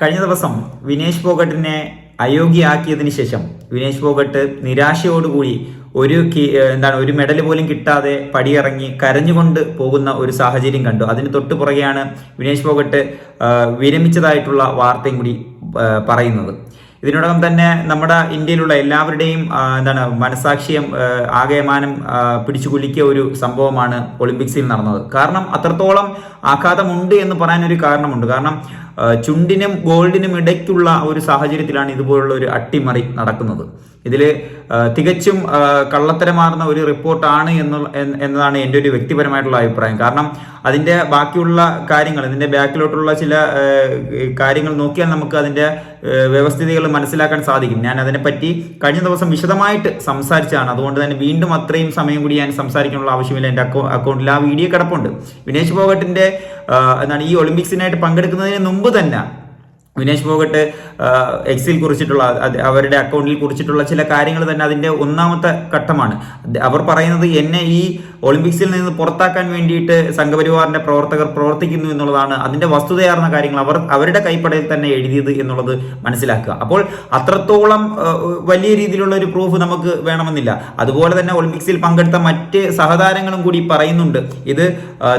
കഴിഞ്ഞ ദിവസം വിനേഷ് ഫോഗട്ടിനെ അയോഗ്യയാക്കിയതിനു ശേഷം വിനേഷ് ഫോഗട്ട് നിരാശയോടുകൂടി ഒരു എന്താണ് ഒരു മെഡൽ പോലും കിട്ടാതെ പടിയിറങ്ങി കരഞ്ഞുകൊണ്ട് പോകുന്ന ഒരു സാഹചര്യം കണ്ടു. അതിന് തൊട്ടു പുറകെയാണ് വിനേഷ് ഫോഗട്ട് വിരമിച്ചതായിട്ടുള്ള വാർത്തയും കൂടി പറയുന്നത്. ഇതിനോടകം തന്നെ നമ്മുടെ ഇന്ത്യയിലുള്ള എല്ലാവരുടെയും എന്താണ് മനസാക്ഷിയം ആകയമാനം ആകെമാനം പിടിച്ചു കുലിക്കിയ ഒരു സംഭവമാണ് ഒളിമ്പിക്സിൽ നടന്നത്. കാരണം അത്രത്തോളം ആഘാതമുണ്ട് എന്ന് പറയാനൊരു കാരണമുണ്ട്. കാരണം ചുണ്ടിനും ഗോൾഡിനും ഇടയ്ക്കുള്ള ഒരു സാഹചര്യത്തിലാണ് ഇതുപോലുള്ള ഒരു അട്ടിമറി നടക്കുന്നത്. ഇതിൽ തികച്ചും കള്ളത്തരമാർന്ന ഒരു റിപ്പോർട്ടാണ് എന്ന് എന്നതാണ് എന്റെ ഒരു വ്യക്തിപരമായിട്ടുള്ള അഭിപ്രായം. കാരണം അതിന്റെ ബാക്കിയുള്ള കാര്യങ്ങൾ ഇതിന്റെ ബാക്കിലോട്ടുള്ള ചില കാര്യങ്ങൾ നോക്കിയാൽ നമുക്ക് അതിന്റെ വ്യവസ്ഥിതികൾ മനസ്സിലാക്കാൻ സാധിക്കും. ഞാൻ അതിനെപ്പറ്റി കഴിഞ്ഞ ദിവസം വിശദമായിട്ട് സംസാരിച്ചാണ് അതുകൊണ്ട് തന്നെ വീണ്ടും അത്രയും സമയം കൂടി ഞാൻ സംസാരിക്കാനുള്ള ആവശ്യമില്ല. എന്റെ അക്കൗ അക്കൗണ്ടിൽ ആ വീഡിയോ കിടപ്പുണ്ട്. വിനേഷ് ഫോഗട്ടിന്റെ എന്താണ് ഈ ഒളിമ്പിക്സിനായിട്ട് പങ്കെടുക്കുന്നതിന് മുമ്പ് തന്നെ വിനേഷ് ഫോഗട്ട് എക്സിൽ കുറിച്ചിട്ടുള്ള അവരുടെ അക്കൗണ്ടിൽ കുറിച്ചിട്ടുള്ള ചില കാര്യങ്ങൾ തന്നെ അതിന്റെ ഒന്നാമത്തെ ഘട്ടമാണ്. അവർ പറയുന്നത് എന്നെ ഈ ഒളിമ്പിക്സിൽ നിന്ന് പുറത്താക്കാൻ വേണ്ടിയിട്ട് സംഘപരിവാറിന്റെ പ്രവർത്തകർ പ്രവർത്തിക്കുന്നു എന്നുള്ളതാണ് അതിന്റെ വസ്തുതയാർന്ന കാര്യങ്ങൾ അവർ അവരുടെ കൈപ്പടയിൽ തന്നെ എഴുതിയത് എന്നുള്ളത് മനസ്സിലാക്കുക. അപ്പോൾ അത്രത്തോളം വലിയ രീതിയിലുള്ള ഒരു പ്രൂഫ് നമുക്ക് വേണമെന്നില്ല. അതുപോലെ തന്നെ ഒളിമ്പിക്സിൽ പങ്കെടുത്ത മറ്റ് സഹതാരങ്ങളും കൂടി പറയുന്നുണ്ട്. ഇത്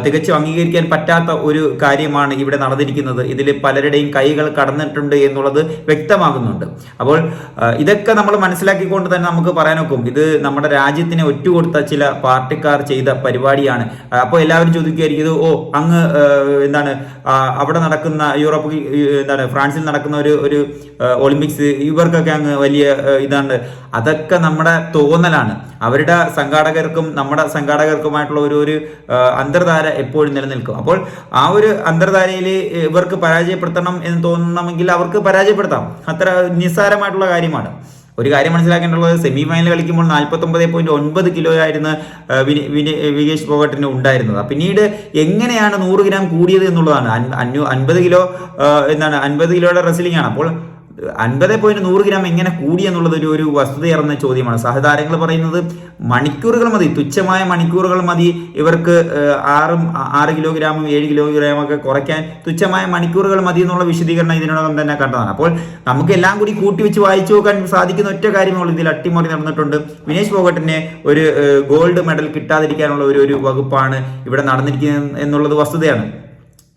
തികച്ചും അംഗീകരിക്കാൻ പറ്റാത്ത ഒരു കാര്യമാണ് ഇവിടെ നടന്നിരിക്കുന്നത്. ഇതിൽ പലരുടെയും കൈകൾ കടന്നിട്ടുണ്ട് എന്നുള്ളത് വ്യക്തമാകുന്നുണ്ട്. അപ്പോൾ ഇതൊക്കെ നമ്മൾ മനസ്സിലാക്കിക്കൊണ്ട് തന്നെ നമുക്ക് പറയാനൊക്കും ഇത് നമ്മുടെ രാജ്യത്തിനെ ഒറ്റുകൊടുത്ത ചില പാർട്ടിക്കാർ ചെയ്ത പരിപാടിയാണ്. അപ്പോൾ എല്ലാവരും ചോദിക്കുകയായിരിക്കും ഇത് ഓ അങ്ങ് എന്താണ് അവിടെ നടക്കുന്ന യൂറോപ്പ് എന്താണ് ഫ്രാൻസിൽ നടക്കുന്ന ഒരു ഒരു ഒളിമ്പിക്സ് ഇവർക്കൊക്കെ അങ്ങ് വലിയ ഇതാണ്. അതൊക്കെ നമ്മുടെ തോന്നലാണ്. അവരുടെ സംഘാടകർക്കും നമ്മുടെ സംഘാടകർക്കുമായിട്ടുള്ള ഒരു ഒരു അന്തർധാര എപ്പോഴും നിലനിൽക്കും. അപ്പോൾ ആ ഒരു അന്തർധാരയിൽ ഇവർക്ക് പരാജയപ്പെടുത്തണം എന്ന് തോന്നണമെങ്കിൽ അവർക്ക് പരാജയപ്പെടുത്താം. അത്ര നിസ്സാരമായിട്ടുള്ള കാര്യമാണ്. ഒരു കാര്യം മനസ്സിലാക്കേണ്ടത് സെമി ഫൈനൽ കളിക്കുമ്പോൾ നാൽപ്പത്തി ഒമ്പത് പോയിന്റ് ഒൻപത് കിലോ ആയിരുന്നു വികേഷ് ഫോഗട്ടിന് ഉണ്ടായിരുന്നത്. പിന്നീട് എങ്ങനെയാണ് നൂറ് ഗ്രാം കൂടിയത് എന്നുള്ളതാണ്. അൻപത് കിലോ എന്താണ് അൻപത് കിലോയുടെ റെസ്ലിംഗ് ആണ്. അപ്പോൾ അൻപത് പോയിന്റ് നൂറ് ഗ്രാം എങ്ങനെ കൂടി എന്നുള്ളത് ഒരു ഒരു വസ്തുതയേറുന്ന ചോദ്യമാണ്. സഹതാരങ്ങൾ പറയുന്നത് മണിക്കൂറുകൾ മതി തുച്ഛമായ മണിക്കൂറുകൾ മതി. ഇവർക്ക് ആറും ആറ് കിലോഗ്രാമും ഏഴ് കിലോഗ്രാമും ഒക്കെ കുറയ്ക്കാൻ തുച്ഛമായ മണിക്കൂറുകൾ മതി എന്നുള്ള വിശദീകരണം ഇതിനോടകം തന്നെ കണ്ടതാണ്. അപ്പോൾ നമുക്ക് എല്ലാം കൂടി കൂട്ടി വെച്ച് വായിച്ചു നോക്കാൻ സാധിക്കുന്ന ഒറ്റ കാര്യമുള്ള ഇതിൽ അട്ടിമറി നടന്നിട്ടുണ്ട്. വിനേഷ് ഫോഗട്ടിനെ ഒരു ഗോൾഡ് മെഡൽ കിട്ടാതിരിക്കാനുള്ള ഒരു ഒരു വകുപ്പാണ് ഇവിടെ നടന്നിരിക്കുന്നത് എന്നുള്ളത് വസ്തുതയാണ്.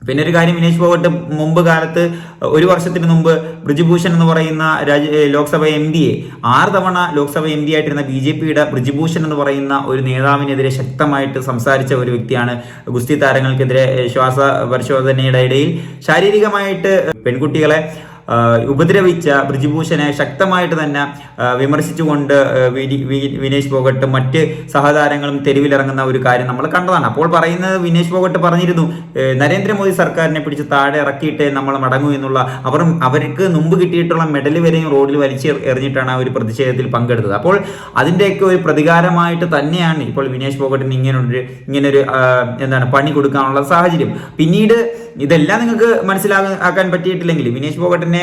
പിന്നെ ഒരു കാര്യം വിനേഷ് ഫോഗട്ട് മുമ്പ് കാലത്ത് ഒരു വർഷത്തിന് മുമ്പ് ബ്രിജുഭൂഷൺ എന്ന് പറയുന്ന രാജ്യ ലോക്സഭ എം പിയെ ആറ് തവണ ലോക്സഭ എം പി ആയിട്ടിരുന്ന ബി ജെ പിയുടെ ബ്രിജുഭൂഷൺ എന്ന് പറയുന്ന ഒരു നേതാവിനെതിരെ ശക്തമായിട്ട് സംസാരിച്ച ഒരു വ്യക്തിയാണ് ഗുസ്തി താരങ്ങൾക്കെതിരെ ശ്വാസ പരിശോധനയുടെ ഇടയിൽ. ശാരീരികമായിട്ട് പെൺകുട്ടികളെ ഉപദ്രവിച്ച ബ്രിജുഭൂഷനെ ശക്തമായിട്ട് തന്നെ വിമർശിച്ചുകൊണ്ട് വിനേഷ് ഫോഗട്ട് മറ്റ് സഹതാരങ്ങളും തെരുവിലിറങ്ങുന്ന ഒരു കാര്യം നമ്മൾ കണ്ടതാണ്. അപ്പോൾ പറയുന്നത് വിനേഷ് ഫോഗട്ട് പറഞ്ഞിരുന്നു നരേന്ദ്രമോദി സർക്കാരിനെ പിടിച്ച് താഴെ ഇറക്കിയിട്ട് നമ്മൾ മടങ്ങൂ എന്നുള്ള അവർ അവർക്ക് മുമ്പ് കിട്ടിയിട്ടുള്ള മെഡൽ വരെയും റോഡിൽ വലിച്ച് എറിഞ്ഞിട്ടാണ് ആ ഒരു പ്രതിഷേധത്തിൽ പങ്കെടുത്തത്. അപ്പോൾ അതിന്റെയൊക്കെ ഒരു പ്രതികാരമായിട്ട് തന്നെയാണ് ഇപ്പോൾ വിനേഷ് ഫോഗട്ടിന് ഇങ്ങനൊരു ഇങ്ങനൊരു എന്താണ് പണി കൊടുക്കാനുള്ള സാഹചര്യം. പിന്നീട് ഇതെല്ലാം നിങ്ങൾക്ക് മനസ്സിലാക്കാൻ പറ്റിയിട്ടില്ലെങ്കിൽ വിനേഷ് ഫോഗട്ടിനെ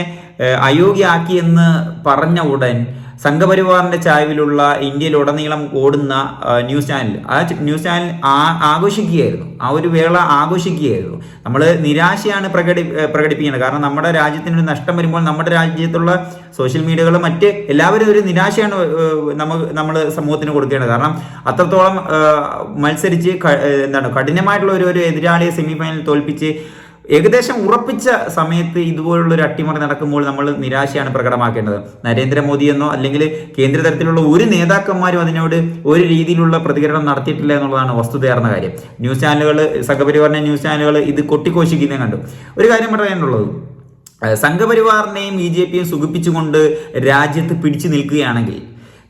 അയോഗ്യ അയോഗ്യയാക്കി എന്ന് പറഞ്ഞ ഉടൻ സംഘപരിവാറിന്റെ ചായവിലുള്ള ഇന്ത്യയിലുടനീളം ഓടുന്ന ന്യൂസ് ചാനൽ. ആ ന്യൂസ് ചാനൽ ആഘോഷിക്കുകയായിരുന്നു. ആ ഒരു വേള ആഘോഷിക്കുകയായിരുന്നു. നമ്മൾ നിരാശയാണ് പ്രകടി പ്രകടിപ്പിക്കുന്നത്. കാരണം നമ്മുടെ രാജ്യത്തിന് ഒരു നഷ്ടം വരുമ്പോൾ നമ്മുടെ രാജ്യത്തുള്ള സോഷ്യൽ മീഡിയകളും മറ്റ് എല്ലാവരും ഒരു നിരാശയാണ് നമുക്ക് നമ്മൾ സമൂഹത്തിന് കൊടുക്കേണ്ടത്. കാരണം അത്രത്തോളം മത്സരിച്ച് എന്താണ് കഠിനമായിട്ടുള്ള ഒരു ഒരു എതിരാളിയെ സെമിഫൈനൽ തോൽപ്പിച്ച് ഏകദേശം ഉറപ്പിച്ച സമയത്ത് ഇതുപോലുള്ള ഒരു അട്ടിമറി നടക്കുമ്പോൾ നമ്മൾ നിരാശയാണ് പ്രകടമാക്കേണ്ടത്. നരേന്ദ്രമോദി എന്നോ അല്ലെങ്കിൽ കേന്ദ്ര തലത്തിലുള്ള ഒരു നേതാക്കന്മാരും അതിനോട് ഒരു രീതിയിലുള്ള പ്രതികരണം നടത്തിയിട്ടില്ല എന്നുള്ളതാണ് വസ്തുതയാർന്ന കാര്യം. ന്യൂസ് ചാനലുകൾ സംഘപരിവാറിന്റെ ന്യൂസ് ചാനലുകൾ ഇത് കൊട്ടിക്കോശിക്കുന്നത് കണ്ടു. ഒരു കാര്യം പറയാനുള്ളത് സംഘപരിവാറിനെയും ബി ജെ പിയും സുഖിപ്പിച്ചുകൊണ്ട് രാജ്യത്ത് പിടിച്ചു നിൽക്കുകയാണെങ്കിൽ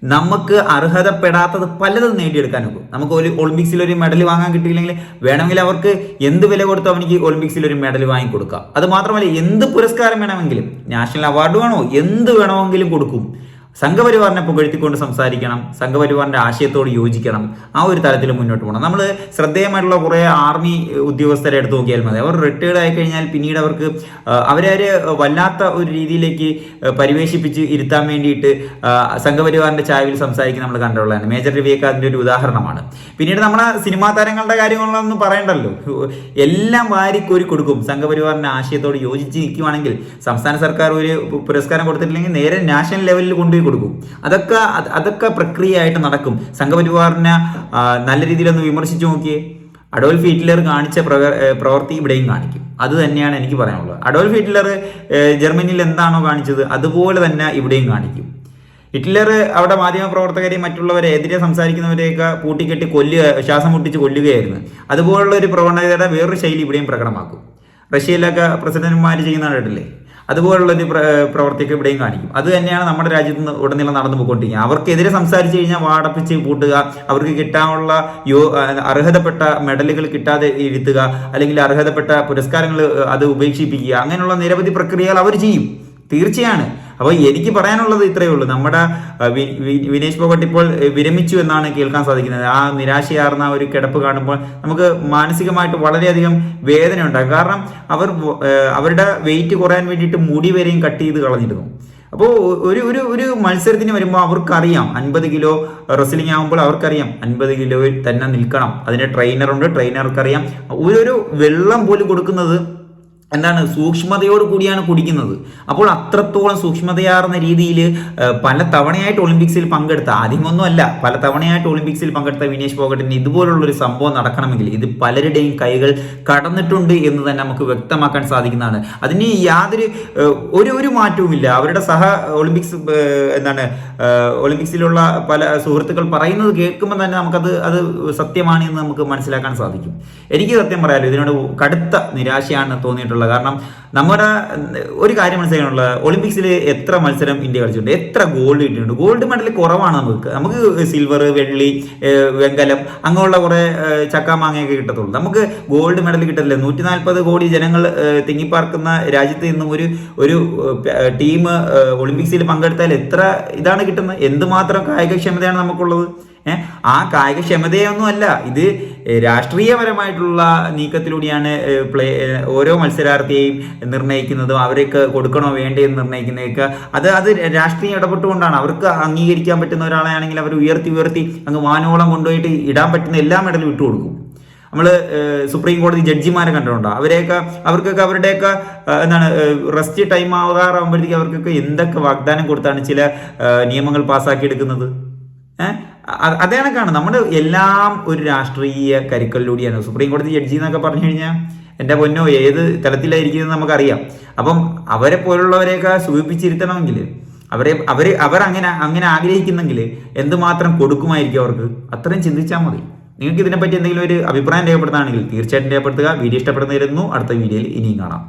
നമുക്ക് അർഹതപ്പെടാത്തത് പലതും നേടിയെടുക്കാൻ നോക്കും. നമുക്ക് ഒരു ഒളിമ്പിക്സിൽ ഒരു മെഡൽ വാങ്ങാൻ കിട്ടിയില്ലെങ്കിൽ വേണമെങ്കിൽ അവർക്ക് എന്ത് വില കൊടുത്തോ അവനിക്ക് ഒളിമ്പിക്സിൽ ഒരു മെഡൽ വാങ്ങി കൊടുക്കാം. അത് മാത്രമല്ല എന്ത് പുരസ്കാരം വേണമെങ്കിലും നാഷണൽ അവാർഡ് വേണോ എന്ത് വേണമെങ്കിലും കൊടുക്കും. സംഘപരിവാറിനെ പുകഴ്ത്തിക്കൊണ്ട് സംസാരിക്കണം സംഘപരിവാറിന്റെ ആശയത്തോട് യോജിക്കണം. ആ ഒരു തലത്തിൽ മുന്നോട്ട് പോകണം. നമ്മൾ ശ്രദ്ധേയമായിട്ടുള്ള കുറേ ആർമി ഉദ്യോഗസ്ഥരെ എടുത്തു നോക്കിയാൽ മതി. അവർ റിട്ടയർഡ് ആയി കഴിഞ്ഞാൽ പിന്നീട് അവർക്ക് അവരെ വല്ലാത്ത ഒരു രീതിയിലേക്ക് പരിവേഷിപ്പിച്ച് ഇരുത്താൻ വേണ്ടിയിട്ട് സംഘപരിവാറിന്റെ ചായവിൽ സംസാരിക്കുന്ന നമ്മൾ കണ്ടുള്ളതാണ്. മേജർ രവിയൊക്കെ അതിന്റെ ഒരു ഉദാഹരണമാണ്. പിന്നീട് നമ്മുടെ സിനിമാ താരങ്ങളുടെ കാര്യങ്ങളൊന്നും പറയണ്ടല്ലോ. എല്ലാം വാരിക്കോരി കൊടുക്കും. സംഘപരിവാറിന്റെ ആശയത്തോട് യോജിച്ച് നിൽക്കുവാണെങ്കിൽ സംസ്ഥാന സർക്കാർ ഒരു പുരസ്കാരം കൊടുത്തിട്ടില്ലെങ്കിൽ നേരെ നാഷണൽ ലെവലിൽ കൊണ്ടുപോയി കൊടുക്കും. അതൊക്കെ അത് അതൊക്കെ പ്രക്രിയയായിട്ട് നടക്കും. സംഘപരിവാറിനെ നല്ല രീതിയിലൊന്ന് വിമർശിച്ചു നോക്കിയേ. അഡോൾഫ് ഹിറ്റ്ലർ കാണിച്ച പ്രവൃത്തി ഇവിടെയും കാണിക്കും. അത് തന്നെയാണ് എനിക്ക് പറയാനുള്ളത്. അഡോൾഫ് ഹിറ്റ്ലർ ജർമ്മനിയിൽ എന്താണോ കാണിച്ചത് അതുപോലെ തന്നെ ഇവിടെയും കാണിക്കും. ഹിറ്റ്ലർ അവിടെ മാധ്യമപ്രവർത്തകരെയും മറ്റുള്ളവരെ എതിരെ സംസാരിക്കുന്നവരെയൊക്കെ പൂട്ടിക്കെട്ടി കൊല്ലുക ശ്വാസം മുട്ടിച്ച് കൊല്ലുകയായിരുന്നു. അതുപോലുള്ള ഒരു പ്രവണതയുടെ വേറൊരു ശൈലി ഇവിടെയും പ്രകടമാക്കും. റഷ്യയിലൊക്കെ പ്രസിഡന്റുമാർ ചെയ്യുന്ന കണ്ടിട്ടില്ലേ? അതുപോലുള്ള ഒരു പ്ര- പ്രവർത്തിയൊക്കെ ഇവിടെയും കാണിക്കും. അത് തന്നെയാണ് നമ്മുടെ രാജ്യത്ത് നിന്ന് ഉടനീളം നടന്നു പോയിക്കൊണ്ടിരിക്കുക അവർക്കെതിരെ സംസാരിച്ചു കഴിഞ്ഞാൽ വാടപ്പിച്ച് പൂട്ടുക അവർക്ക് കിട്ടാനുള്ള യോ അർഹതപ്പെട്ട മെഡലുകൾ കിട്ടാതെ ഇരുത്തുക അല്ലെങ്കിൽ അർഹതപ്പെട്ട പുരസ്കാരങ്ങൾ അത് ഉപേക്ഷിപ്പിക്കുക അങ്ങനെയുള്ള നിരവധി പ്രക്രിയകൾ അവർ ചെയ്യും. തീർച്ചയാണ്. അപ്പോൾ എനിക്ക് പറയാനുള്ളത് ഇത്രയേ ഉള്ളൂ. നമ്മുടെ വിനേഷ് ഫോഗട്ട് ഇപ്പോൾ വിരമിച്ചു എന്നാണ് കേൾക്കാൻ സാധിക്കുന്നത്. ആ നിരാശയാർന്ന ഒരു കിടപ്പ് കാണുമ്പോൾ നമുക്ക് മാനസികമായിട്ട് വളരെയധികം വേദന ഉണ്ടാകും. കാരണം അവർ അവരുടെ വെയിറ്റ് കുറയാൻ വേണ്ടിയിട്ട് മുടി വരെയും കട്ട് ചെയ്ത് കളഞ്ഞിരുന്നു. അപ്പോൾ ഒരു ഒരു ഒരു മത്സരത്തിന് വരുമ്പോൾ അവർക്കറിയാം. അൻപത് കിലോ റെസ്ലിംഗ് ആകുമ്പോൾ അവർക്കറിയാം. അൻപത് കിലോയിൽ തന്നെ നിൽക്കണം. അതിന്റെ ട്രെയിനറുണ്ട് ട്രെയിനർക്കറിയാം ഒരു വെള്ളം പോലും കൊടുക്കുന്നത് എന്താണ്? സൂക്ഷ്മതയോട് കൂടിയാണ് കുടിക്കുന്നത്. അപ്പോൾ അത്രത്തോളം സൂക്ഷ്മതയാർന്ന രീതിയിൽ പല തവണയായിട്ട് ഒളിമ്പിക്സിൽ പങ്കെടുത്ത ആദ്യമൊന്നും അല്ല പല തവണയായിട്ട് ഒളിമ്പിക്സിൽ പങ്കെടുത്ത വിനേഷ് ഫോഗട്ടിന് ഇതുപോലുള്ളൊരു സംഭവം നടക്കണമെങ്കിൽ ഇത് പലരുടെയും കൈകൾ കടന്നിട്ടുണ്ട് എന്ന് തന്നെ നമുക്ക് വ്യക്തമാക്കാൻ സാധിക്കുന്നതാണ്. അതിന് യാതൊരു ഒരു ഒരു മാറ്റവുമില്ല. അവരുടെ സഹ ഒളിമ്പിക്സ് എന്താണ് ഒളിമ്പിക്സിലുള്ള പല സുഹൃത്തുക്കൾ പറയുന്നത് കേൾക്കുമ്പോൾ തന്നെ നമുക്കത് അത് സത്യമാണ് എന്ന് നമുക്ക് മനസ്സിലാക്കാൻ സാധിക്കും. എനിക്ക് സത്യം പറയാമല്ലോ ഇതിനോട് കടുത്ത നിരാശയാണ് തോന്നിയിട്ടുള്ളത്. കാരണം നമ്മുടെ ഒരു കാര്യം മനസ്സിലാക്കാനുള്ളത് ഒളിമ്പിക്സിൽ എത്ര മത്സരം ഇന്ത്യ കളിച്ചിട്ടുണ്ട്? എത്ര ഗോൾഡ് കിട്ടിയിട്ടുണ്ട്? ഗോൾഡ് മെഡൽ കുറവാണ് നമുക്ക്. നമുക്ക് സിൽവർ വെള്ളി വെങ്കലം അങ്ങനെയുള്ള കുറേ ചക്കാമാങ്ങയൊക്കെ കിട്ടത്തുള്ളൂ. നമുക്ക് ഗോൾഡ് മെഡൽ കിട്ടത്തില്ല. നൂറ്റി നാൽപ്പത് കോടി ജനങ്ങൾ തിങ്ങിപ്പാർക്കുന്ന രാജ്യത്ത് നിന്നും ഒരു ഒരു ടീം ഒളിമ്പിക്സിൽ പങ്കെടുത്താൽ എത്ര ഇതാണ് കിട്ടുന്നത്? എന്തുമാത്രം കായികക്ഷമതയാണ് നമുക്കുള്ളത്? ആ കായികക്ഷമതയൊന്നുമല്ല. ഇത് രാഷ്ട്രീയപരമായിട്ടുള്ള നീക്കത്തിലൂടെയാണ് പ്ലേ ഓരോ മത്സരാർത്ഥിയെയും നിർണയിക്കുന്നതും അവരേക്ക് കൊടുക്കണോ വേണ്ടേ എന്ന് നിർണയിക്കുന്നതൊക്കെ അത് അത് രാഷ്ട്രീയം ഇടപെട്ടുകൊണ്ടാണ്. അവർക്ക് അംഗീകരിക്കാൻ പറ്റുന്ന ഒരാളെയാണെങ്കിൽ അവർ ഉയർത്തി ഉയർത്തി അങ്ങ് വാനോളം കൊണ്ടുപോയിട്ട് ഇടാൻ പറ്റുന്ന എല്ലാ മെഡലും വിട്ടു കൊടുക്കും. നമ്മൾ സുപ്രീം കോടതി ജഡ്ജിമാരെ കണ്ടിട്ടുണ്ടോ? അവരെയൊക്കെ അവർക്കൊക്കെ അവരുടെയൊക്കെ എന്താണ് റെസ്റ്റ് ടൈം ആകാറാകുമ്പോഴത്തേക്ക് അവർക്കൊക്കെ എന്തൊക്കെ വാഗ്ദാനം കൊടുത്താണ് ചില നിയമങ്ങൾ പാസ്സാക്കി എടുക്കുന്നത് അതേ കണക്കാണ്. നമ്മുടെ എല്ലാം ഒരു രാഷ്ട്രീയ കരുക്കളിലൂടെയാണ് സുപ്രീം കോടതി ജഡ്ജി എന്നൊക്കെ പറഞ്ഞു കഴിഞ്ഞാൽ എന്റെ പൊന്നോ ഏത് തലത്തിലായിരിക്കുന്നത് നമുക്കറിയാം. അപ്പം അവരെ പോലുള്ളവരെയൊക്കെ സൂചിപ്പിച്ചിരുത്തണമെങ്കിൽ അവരെ അവർ അവർ അങ്ങനെ അങ്ങനെ ആഗ്രഹിക്കുന്നെങ്കിൽ എന്തുമാത്രം കൊടുക്കുമായിരിക്കും അവർക്ക്? അത്രയും ചിന്തിച്ചാൽ മതി. നിങ്ങൾക്ക് ഇതിനെപ്പറ്റി എന്തെങ്കിലും ഒരു അഭിപ്രായം രേഖപ്പെടുത്തുകയാണെങ്കിൽ തീർച്ചയായിട്ടും രേഖപ്പെടുത്തുക. വീഡിയോ ഇഷ്ടപ്പെടുന്നതായിരുന്നു അടുത്ത വീഡിയോയിൽ ഇനിയും കാണാം.